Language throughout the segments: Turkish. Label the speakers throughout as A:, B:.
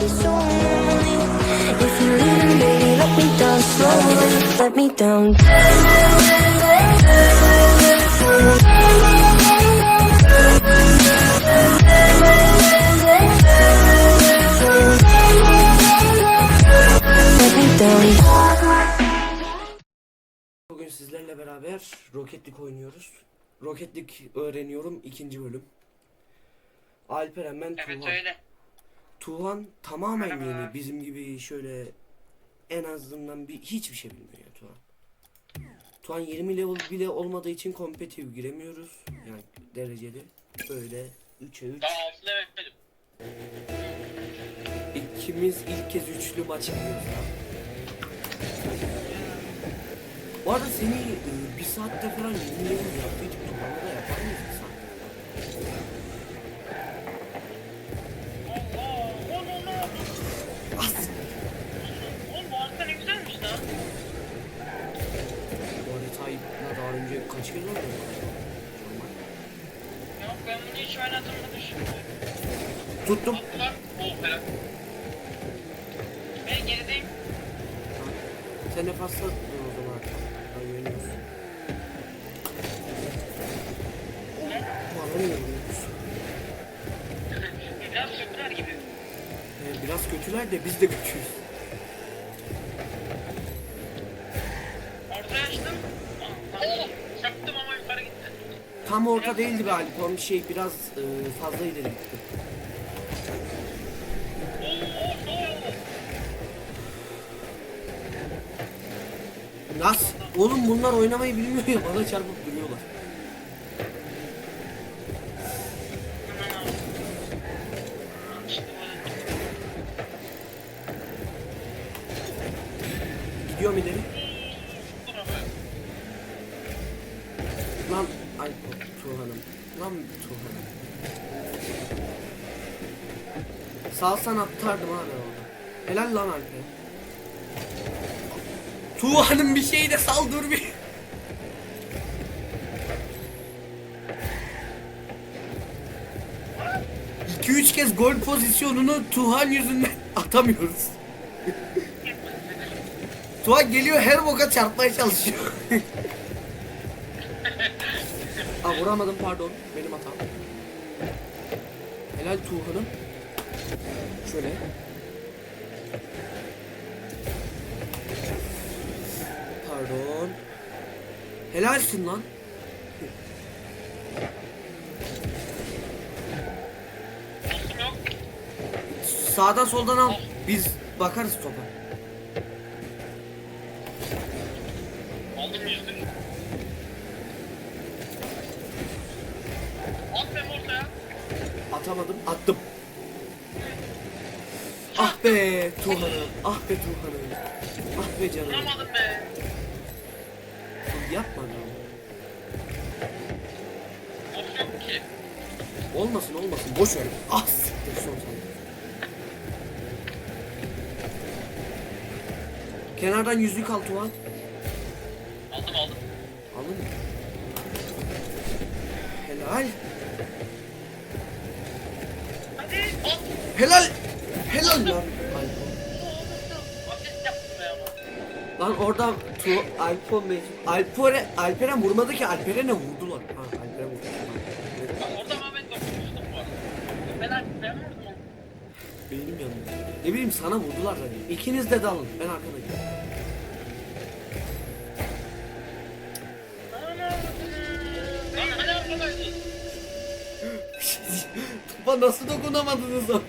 A: be so lonely. If you're leaving, baby, let me down slowly. Let me down. Let me down.
B: Bugün sizlerle beraber Rocket League oynuyoruz. Rocket League öğreniyorum ikinci bölüm. Alperen ben
C: Evet
B: Tuğhan.
C: öyle.
B: Tuğhan tamamen
C: Merhaba.
B: yeni. Bizim gibi şöyle en azından bir hiçbir şey bilmiyor ya Tuğhan. Tuğhan 20 level bile olmadığı için kompetitif giremiyoruz. Yani dereceli. Böyle 3'e 3.
C: Daha altı levelim.
B: İkimiz ilk kez üçlü maç gidiyoruz ya. Bu arada seni e, bir saatte falan 20 level yaptıydık. Tuğhan'la da yapar mıyız bir saatte? Oynadık? Normal.
C: Yok ben bunu hiç oynadığımı düşünmüyorum.
B: Tuttum.
C: Attılar. Oh helal. Ben gerideyim.
B: Sen de pasta dur o zaman. Ben yönüyorsun. Bana yönüyorsun?
C: Biraz süper gibi.
B: Ee, biraz kötüler de biz de kötüyüz.
C: Ortaya açtım. Oh! Çaktım ama yukarı gitti.
B: Tam orta değildi. O bir şey biraz e, fazla ileri gitti. Nasıl? Oğlum bunlar oynamayı bilmiyor ya bana çarpıp duruyorlar.
C: İşte böyle.
B: Gidiyorum ileri.
C: Dur abi.
B: Lan Alp Tuğhan'ım. Lan Tuğhan'ım. Attardım abi orada. Helal lan Alp'e. Tuğhan'ım bir şeyi de sal dur bir. İki üç kez gol pozisyonunu Tuğhan yüzünden atamıyoruz. Tuğhan geliyor her boka çarpmaya çalışıyor. Aa vuramadım pardon. Benim hatam. Helal Tuğhan'ım. Şöyle. Pardon. Helalsin lan. Sağdan soldan al. Biz bakarız topa.
C: Aldım yüzünü. At ben ortaya.
B: Atamadım. Attım. Be Tuğhan'ım. Ah be Tuğhan'ım. Ah be canım.
C: Vuramadım be.
B: Yapma lan.
C: Of yok ki.
B: Olmasın olmasın. Boş ver. Ah siktir son saniye. Kenardan yüzlük al Tuğhan.
C: Aldım aldım.
B: Aldın mı? Helal.
C: Hadi.
B: Helal. Helal lan. Lan orada tu Alpo mecbur. Alpore Alperen vurmadı ki Alperen'e vurdular. Ha Alperen vurdu.
C: Orada ben dokunmuştum bu arada. Ben, ben vurdum.
B: Benim yanımda. Ne bileyim sana vurdular hani. İkiniz de dalın. Ben arkadayım.
C: Lan hani arkadaydın?
B: Topa nasıl dokunamadınız o?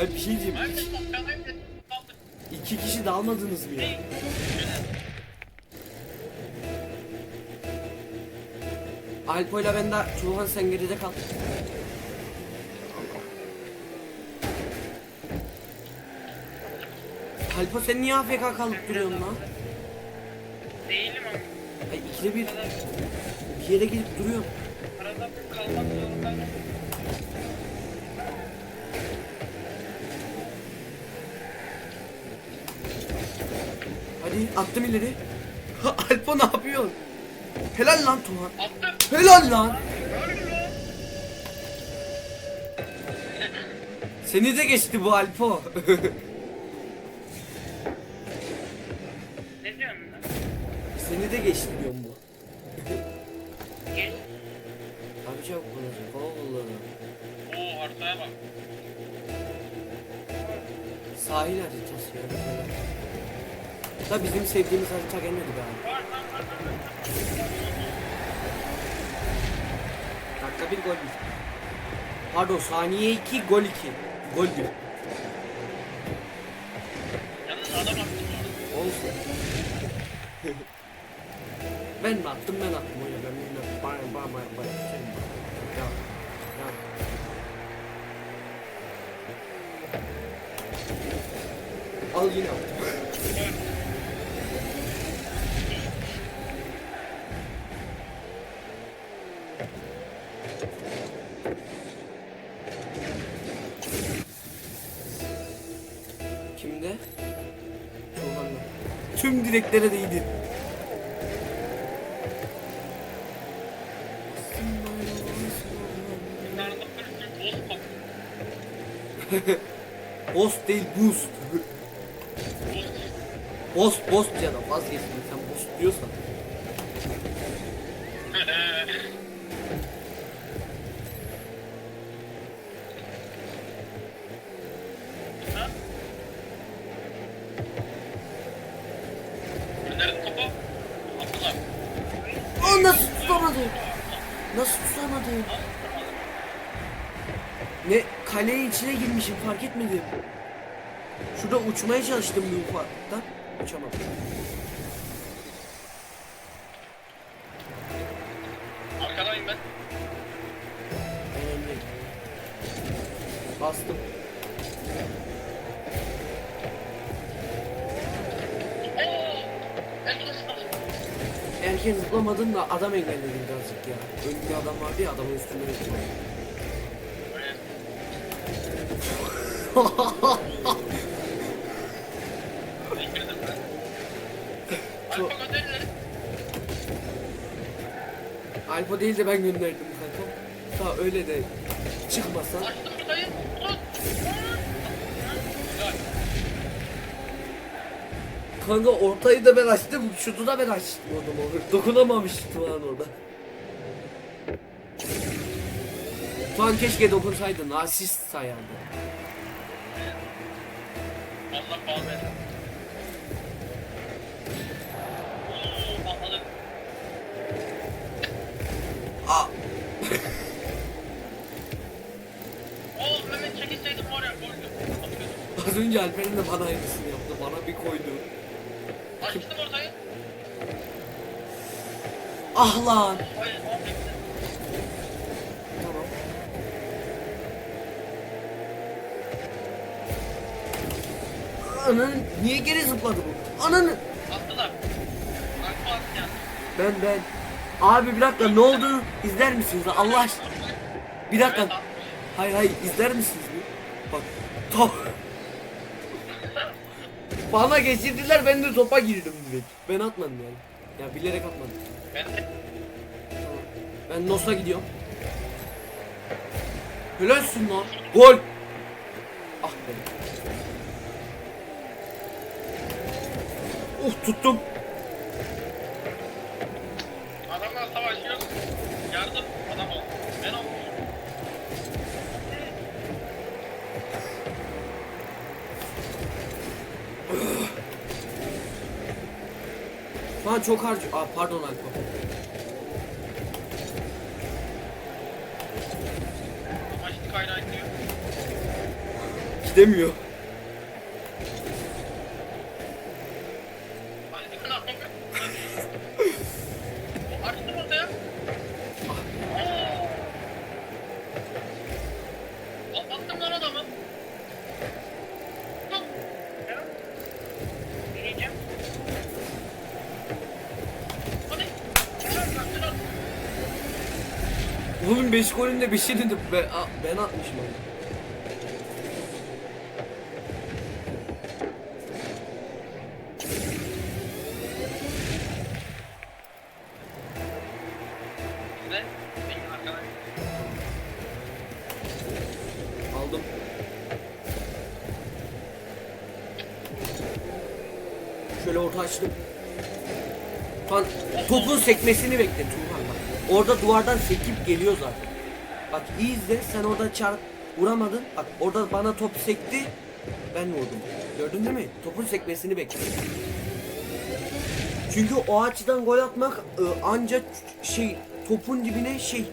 B: Ay bir şey diyeyim. İki kişi dalmadınız mı ya?
C: Ne?
B: Alpo'yla ben de Tuğhan sen geride kal. Alpo sen niye AFK kalıp duruyorsun lan?
C: Değilim ama.
B: Ay ikide bir bir yere gidip duruyorsun.
C: Arada kalmak zorundayım.
B: İyi attım ileri. Alpo ne yapıyor? Helal lan Tuhan.
C: Attım.
B: Helal lan. Seni de geçti bu Alpo. harita gelmedi be abi. Dakika bir gol bir. Pardon saniye 2 gol 2. Gol 1.
C: Yalnız adam orada.
B: Olsun. ben mi attım ben attım hocam ben bilmem. Bana bana. Ya. Ya. Al yine attım. Direklere değdi. Boss değil boost.
C: Boz.
B: Boss boss canım vazgeçtim sen boss diyorsan.
C: Ha? Gönderin topu. Attılar.
B: Aa nasıl tutamadım? Nasıl tutamadım? Ne kalenin içine girmişim fark etmedim. Şurada uçmaya çalıştım bir ufaktan. Uçamadım.
C: Arkadayım ben.
B: Önemli. Bastım. Erken zıplamadım da adam engelledi birazcık ya. Önümde adam vardı ya adamın üstünde zıpladım.
C: Bekledim ben. Alfa gönderin.
B: Alfa değil de ben gönderdim kankam. Ta öyle de çıkmasa.
C: Açtım.
B: Kanka ortayı da ben açtım, şutu da ben açtım orada orada. Dokunamamıştım lan orada. Lan keşke dokunsaydın, asist sayardı.
C: Allah patladı.
B: Aa,
C: Oo, Mehmet çekilseydim var ya goldü.
B: Az önce Alper'in de bana aynısını yaptı, bana bir koydu.
C: Açtım ortayı.
B: Ah lan!
C: Hayır, o bekle.
B: Tamam. Ananı niye geri zıpladı bu? Ananı!
C: Attılar. Aklı yani.
B: Ben ben. Abi bir dakika ne oldu? İzler misiniz? Allah aşkına. Bir dakika. Hayır hayır izler misiniz? Bak. Top. Bana geçirdiler ben de topa girdim direkt. Ben atmadım yani. Ya bilerek atmadım.
C: Ben de.
B: Ben Nos'a gidiyorum. Helalsin lan. Gol. Ah be. Uh tuttum.
C: adamla savaşıyoruz. Yardım adam ol. Ben olmuşum.
B: Lan çok harcı. Aa pardon Alpo.
C: Maçlık kaynağı gidiyor.
B: Gidemiyor.
C: Hadi ne yapayım? Açtım ortaya. Oo! Atlattım lan adamı. Tut. Ya. Deneyeceğim. Hadi. Helal lan, helal.
B: Oğlum 5 golün de 5'ini de ben, ben atmışım abi. Şöyle orta açtım. Tuhan topun sekmesini bekle Tuhan bak. Orada duvardan sekip geliyor zaten. Bak iyi izle sen orada çarp vuramadın. Bak orada bana top sekti. Ben vurdum. Gördün değil mi? Topun sekmesini bekle. Çünkü o açıdan gol atmak e, ancak şey topun dibine şey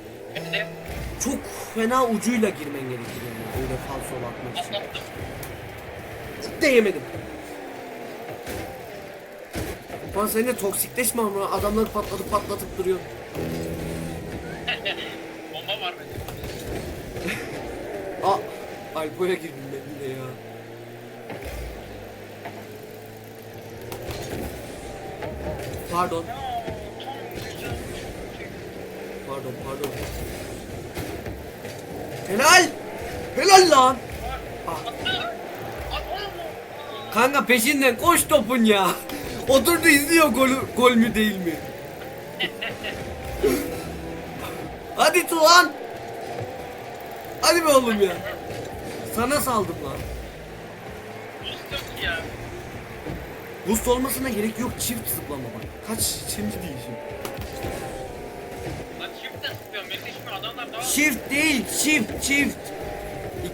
B: çok fena ucuyla girmen gerekir yani öyle falso atmak için. De yemedim. Lan sen de toksikleşme ama adamları patlatıp patlatıp duruyor.
C: Bomba var bende.
B: Aa, Alpo'ya girdim ben yine ya. Pardon, pardon, pardon. Helal! Helal lan!
C: Oğlum.
B: Kanka peşinden koş topun ya. Oturdu izliyor gol, gol mü değil mi? Hadi Tuğan. Hadi be oğlum ya. Sana saldım lan.
C: Boost ya.
B: Boost olmasına gerek yok çift zıplama bak. Kaç şimdi değil şimdi.
C: Lan çift de sıkıyorum. Yetişmiyor adamlar daha.
B: Shift değil çift çift.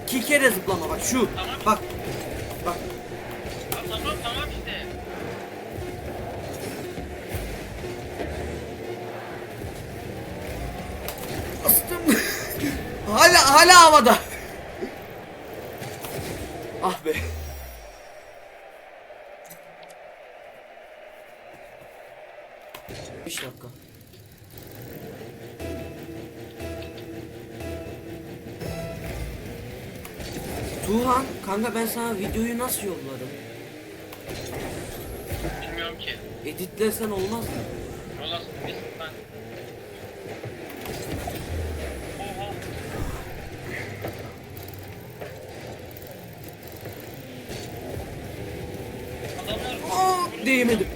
B: İki kere zıplama bak şu.
C: Tamam.
B: Bak. Hala hala havada. ah be. Beş dakika. Tuğhan, kanka ben sana videoyu nasıl yolladım?
C: Bilmiyorum ki.
B: Editlesen olmaz mı?
C: Biz ben. Oha. Adamlar
B: Aa, değmedim.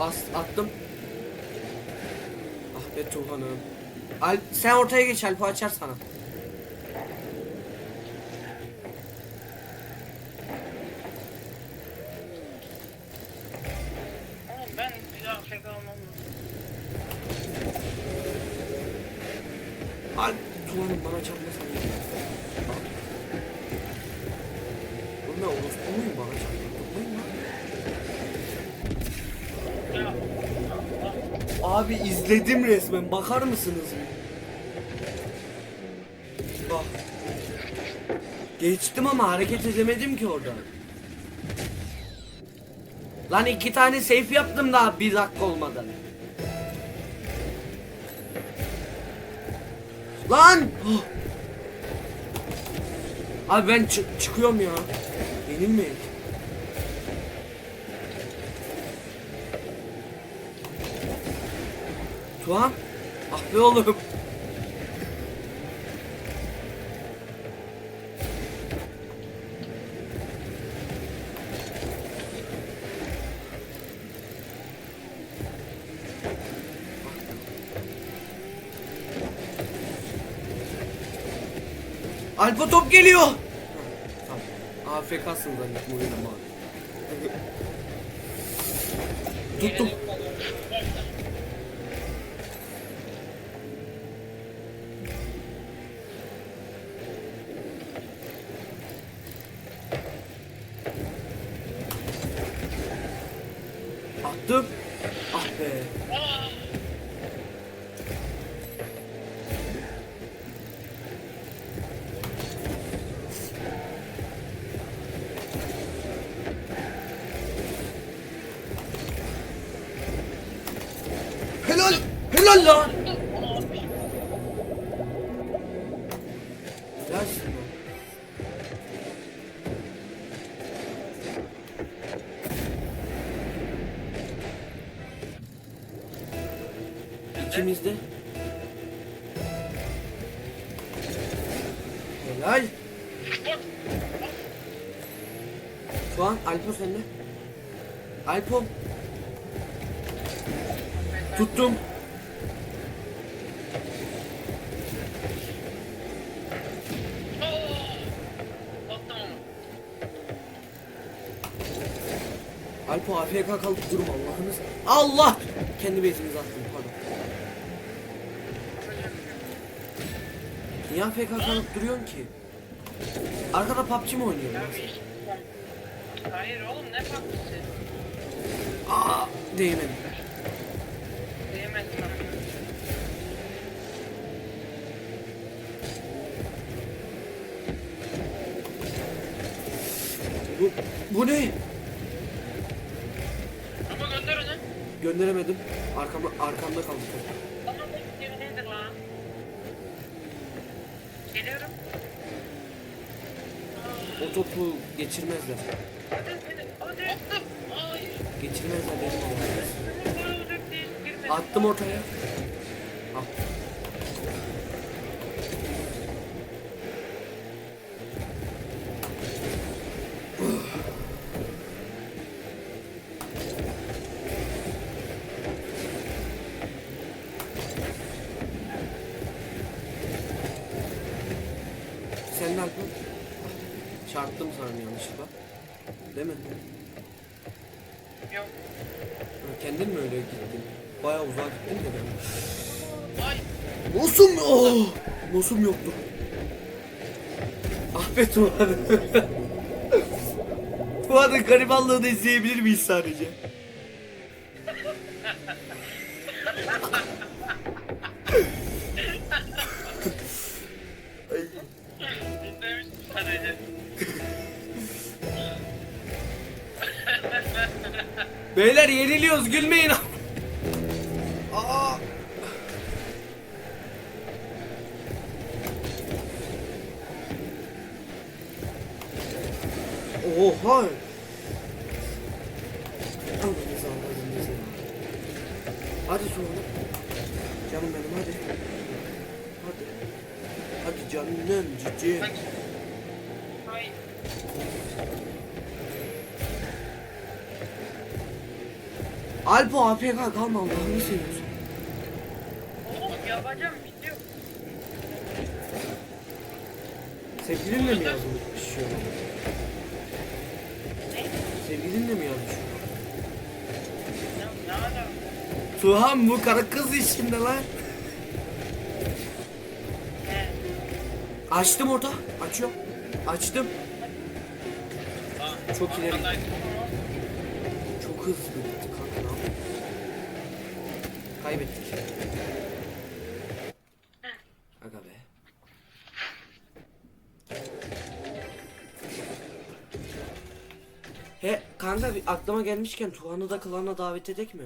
B: Bas attım. Ah be Tuğhan'ım. Alp sen ortaya geç Alp'i açar sana.
C: Oğlum ben bir daha FK almam lazım.
B: Alp Tuğhan'ım bana çarpmasana. Oğlum ben orospu muyum bana çarpmasana?
C: Ya.
B: Abi izledim resmen bakar mısınız? Bak. Geçtim ama hareket edemedim ki orada. Lan iki tane safe yaptım daha bir dakika olmadan. Lan! Oh! Abi ben çı- çıkıyorum ya. Benim mi? Tuğan? Ah be oğlum. Alfa top geliyor. Tamam. AFK'sın zannettim oyunum abi. Tuttum. ikimiz de. Helal. Şu an Alpo seninle. Alpo. Tuttum. Alpo AFK kalıp durma Allah'ınız. Allah! Kendi bezimizi attım. Niye AFK kalıp duruyorsun ki? Arkada PUBG mi oynuyorsun?
C: Hayır oğlum ne patlısı?
B: Aa, değmedim.
C: Değmez.
B: Bu, bu ne?
C: Ama gönder onu.
B: Gönderemedim. Arkama, arkamda kaldı.
C: Ama bekliyor nedir lan? Geliyorum.
B: O topu geçirmezler. Geçirmezler benim.
C: Girme.
B: Attım ortaya. Al. Sen ne yaptın? Çarptım sana yanlışlıkla. Değil mi?
C: Yok.
B: Ha, Kendin mi öyle gittin? Bayağı uzağa gittin de ben.
C: Ay.
B: Nosum oh! Nosum yoktu. Ahmet Tuğan'ı. Tuğan'ın garibanlığını izleyebilir miyiz sadece? Yeniliyoruz gülmeyin. Aa! Oha! Hadi sonra. Canım benim hadi. Hadi. Hadi canım cici.
C: Bak. Ay.
B: Alpo APK kalma Allah'ını seviyorsun.
C: Oğlum yapacağım video.
B: Sevgilinle mi yazmış şu an?
C: Ne?
B: Sevgilinle mi yazmış?
C: Ya ne alaka?
B: Tuhan bu karı kız işinde lan.
C: He.
B: Açtım orada. Açıyorum. Açtım. Çok ileri. Çok hızlı gitti kanka. ne yapayım? Kaybettik. Aga be. He kanka bir aklıma gelmişken Tuhan'ı da klana davet edek mi?